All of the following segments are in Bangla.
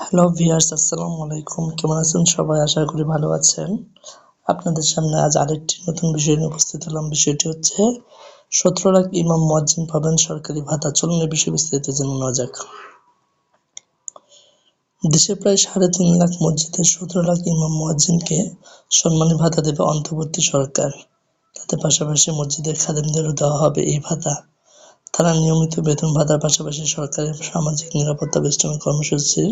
হ্যালো ভিউয়ার্স আসসালামু আলাইকুম। কেমন আছেন সবাই? আশা করি ভালো আছেন। আপনাদের সামনে আজ আরেকটি নতুন বিষয় নিয়ে উপস্থিত হলাম। বিষয়টি হচ্ছে, সতেরো লাখ ইমাম মুয়াজ্জিন পাবেন সরকারি ভাতা। চলুন এই বিষয়ে বিস্তারিত জেনে নেওয়া যাক। দেশে প্রায় সাড়ে তিন লাখ মসজিদের সতেরো লাখ ইমাম মুয়াজ্জিনকে সম্মানী ভাতা দেবে অন্তর্বর্তী সরকার। তাদের পাশাপাশি মসজিদের খাদেমদেরও দেওয়া হবে এই ভাতা। তারা নিয়মিত বেতন ভাতার পাশাপাশি সরকারের সামাজিক নিরাপত্তা বেষ্টনী কর্মসূচির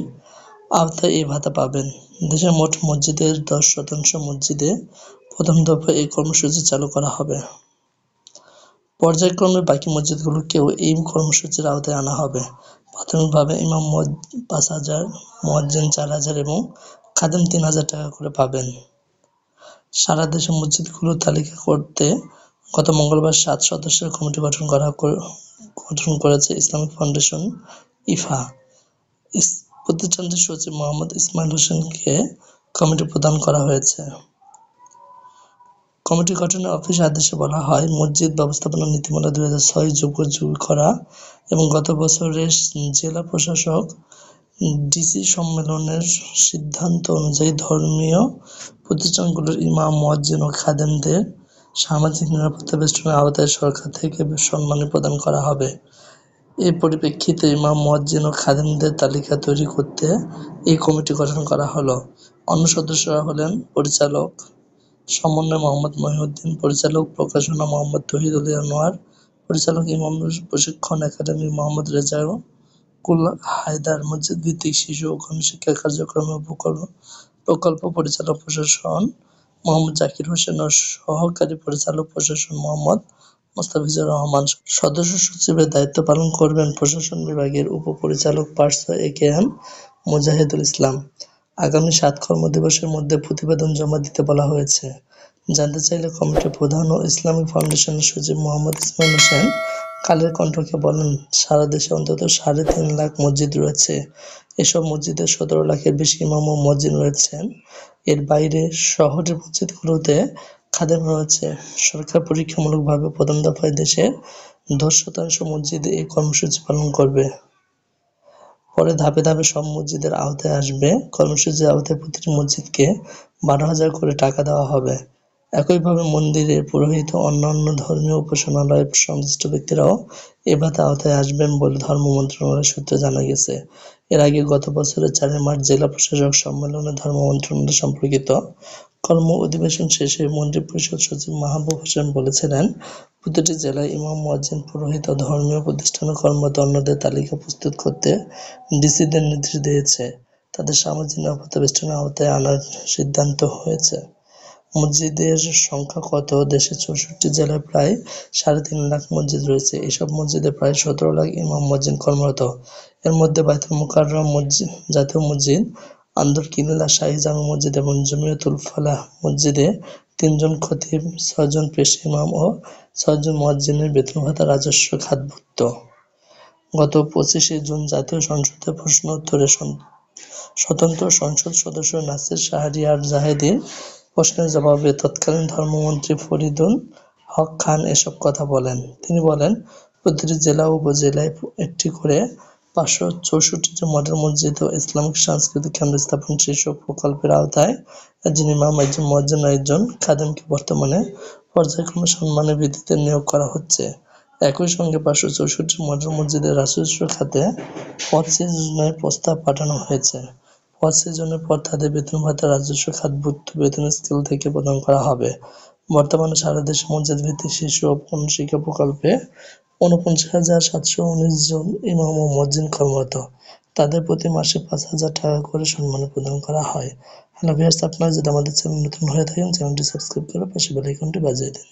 আওতায় এই ভাতা পাবেন। দেশের মোট মসজিদের দশ শতাংশ মসজিদে প্রথম দফায় এই কর্মসূচি চালু করা হবে। পর্যায়ক্রমে বাকি মসজিদগুলোকেও এই কর্মসূচির আওতায় আনা হবে। প্রাথমিকভাবে ইমাম পাঁচ হাজার, মুয়াজ্জিন চার হাজার এবং খাদেম তিন হাজার টাকা করে পাবেন। সারা দেশে মসজিদগুলোর তালিকা করতে গত মঙ্গলবার সাত সদস্যের কমিটি গঠন করা গঠন করেছে ইসলামিক ফাউন্ডেশন, ইফা। প্রতিষ্ঠানটির সচিব মোহাম্মদ ইসমাইল হোসেনকে কমিটি প্রদান করা হয়েছে। কমিটি গঠনের অফিস আদেশে বলা হয়, মসজিদ ব্যবস্থাপনা নীতিমালা দুই হাজার ছয় যুগোপযোগী করা এবং গত বছরের জেলা প্রশাসক ডিসি সম্মেলনের সিদ্ধান্ত অনুযায়ী ধর্মীয় প্রতিষ্ঠানগুলোর ইমাম মুয়াজ্জিন ও খাদেমদের সামাজিক নিরাপত্তা বেষ্টনের আওতায় সরকার থেকে সম্মানী প্রদান করা হবে। এই পরিপ্রেক্ষিতে ইমাম মুয়াজ্জিন ও খাদেমদের তালিকা তৈরি করতে এই কমিটি গঠন করা হলো। অন্য সদস্যরা হলেন পরিচালক সমন্বয় মোহাম্মদ মহিউদ্দিন, পরিচালক প্রকাশনা মোহাম্মদ তহিদুল আনোয়ার, পরিচালক ইমাম প্রশিক্ষণ একাডেমি মোহাম্মদ কুল হায়দার মসজিদ ভিত্তিক শিশু ও গণশিক্ষা কার্যক্রমের প্রকল্প পরিচালক প্রশাসন মোহাম্মদ জাকির হোসেন ও সহকারী পরিচালক প্রশাসন মোহাম্মদ মোস্তাফিজুর রহমান। সদস্য সচিবের দায়িত্ব পালন করবেন প্রশাসন বিভাগের উপপরিচালক পার্শ্ব এ কে এম মুজাহিদুল ইসলাম। আগামী সাত কর্মদিবসের মধ্যে প্রতিবেদন জমা দিতে বলা হয়েছে। জানতে চাইলে কমিটির প্রধান ও ইসলামিক ফাউন্ডেশনের সচিব মোহাম্মদ ইসমাইল হোসেন কালের কণ্ঠকে বলেন, সারা দেশে অন্তত সাড়ে তিন লাখ মসজিদ রয়েছে। এসব মসজিদে সতেরো লাখের বেশি ইমাম ও মসজিদ রয়েছেন এর বাইরে শহরের মসজিদগুলোতে খাদেম রয়েছে। সরকার পরীক্ষামূলকভাবে প্রথম দফায় দেশের দশ শতাংশ মসজিদে এই কর্মসূচি পালন করবে। পরে ধাপে ধাপে সব মসজিদের আওতায় আসবে। কর্মসূচির আওতায় প্রতিটি মসজিদকে বারো হাজার করে টাকা দেওয়া হবে। একইভাবে মন্দিরের পুরোহিত অন্যান্য ধর্মীয় উপাসনালয়ের সংশ্লিষ্ট ব্যক্তিরাও এ ভাতা আওতায় আসবেন বলে ধর্ম মন্ত্রণালয় সূত্রে জানা গেছে। এর আগে গত বছরের চারই মার্চ জেলা প্রশাসক সম্মেলনে ধর্ম মন্ত্রণালয় সম্পর্কিত কর্ম অধিবেশন শেষে মন্ত্রী পরিষদ সচিব মাহবুব হোসেন বলেছিলেন প্রতিটি জেলায় ইমাম, মুয়াজ্জিন, পুরোহিত ও ধর্মীয় প্রতিষ্ঠানে কর্মরত অন্যদের তালিকা প্রস্তুত করতে ডিসিদের নির্দেশ দিয়েছে। তাদের সামাজিক নিরাপত্তা বেষ্টনের আওতায় আনার সিদ্ধান্ত হয়েছে। মসজিদের সংখ্যা কত? দেশের চৌষট্টি জেলায় প্রায় সাড়ে তিন লাখ মসজিদ রয়েছে। এসব মসজিদে প্রায় সতেরো লাখ ইমাম মসজিদ কর্মরত। এর মধ্যে বাইতুল মুকাররম মসজিদ, জাতীয় মসজিদ, আন্দর কিল্লা শাহী জামে মসজিদ এবং জমিয়তুল ফালাহ মসজিদে তিনজন খতিব, ছয়জন পেশ ইমাম ও ছয়জন মুয়াজ্জিনের বেতন ভাতা রাজস্ব খাতভুক্ত। গত পঁচিশে জুন জাতীয় সংসদে প্রশ্ন উত্তরে স্বতন্ত্র সংসদ সদস্য নাসির শাহরিয়ার জাহেদীর প্রশ্নের জবাবে তৎকালীন ধর্মমন্ত্রী ফরিদুল হক খান এসব কথা বলেন। তিনি বলেন, প্রতিটি জেলা ও উপজেলায় একটি করে পাঁচশো চৌষট্টিটি মডেল মসজিদ ও ইসলামিক সাংস্কৃতিক কেন্দ্র স্থাপন শীর্ষক প্রকল্পের আওতায় একজন ইমাম, একজন মুয়াজ্জিন একজন খাদেমকে বর্তমানে পর্যায়ক্রমে সম্মানের ভিত্তিতে নিয়োগ করা হচ্ছে। একই সঙ্গে পাঁচশো চৌষট্টি মডেল মসজিদের রাজস্ব খাতে পদ সৃজনের প্রস্তাব পাঠানো হয়েছে। পদ সৃজনের পর তাদের বেতন ভাতা রাজস্ব খাতভুক্ত বেতন স্কেল থেকে প্রদান করা হবে। বর্তমানে সারা দেশে মসজিদ ভিত্তিক শিশু ও শিক্ষা প্রকল্পে উনপঞ্চাশ হাজার সাতশো উনিশ জন ইমাম ও মসজিদ কর্মরত। তাদের প্রতি মাসে পাঁচ হাজার টাকা করে সম্মান প্রদান করা হয়। হ্যালো ভিউয়ার্স, আপনারা যদি আমাদের চ্যানেল নতুন হয়ে থাকেন, চ্যানেলটি সাবস্ক্রাইব করে পাশে বেল আইকনটি বাজিয়ে দিন।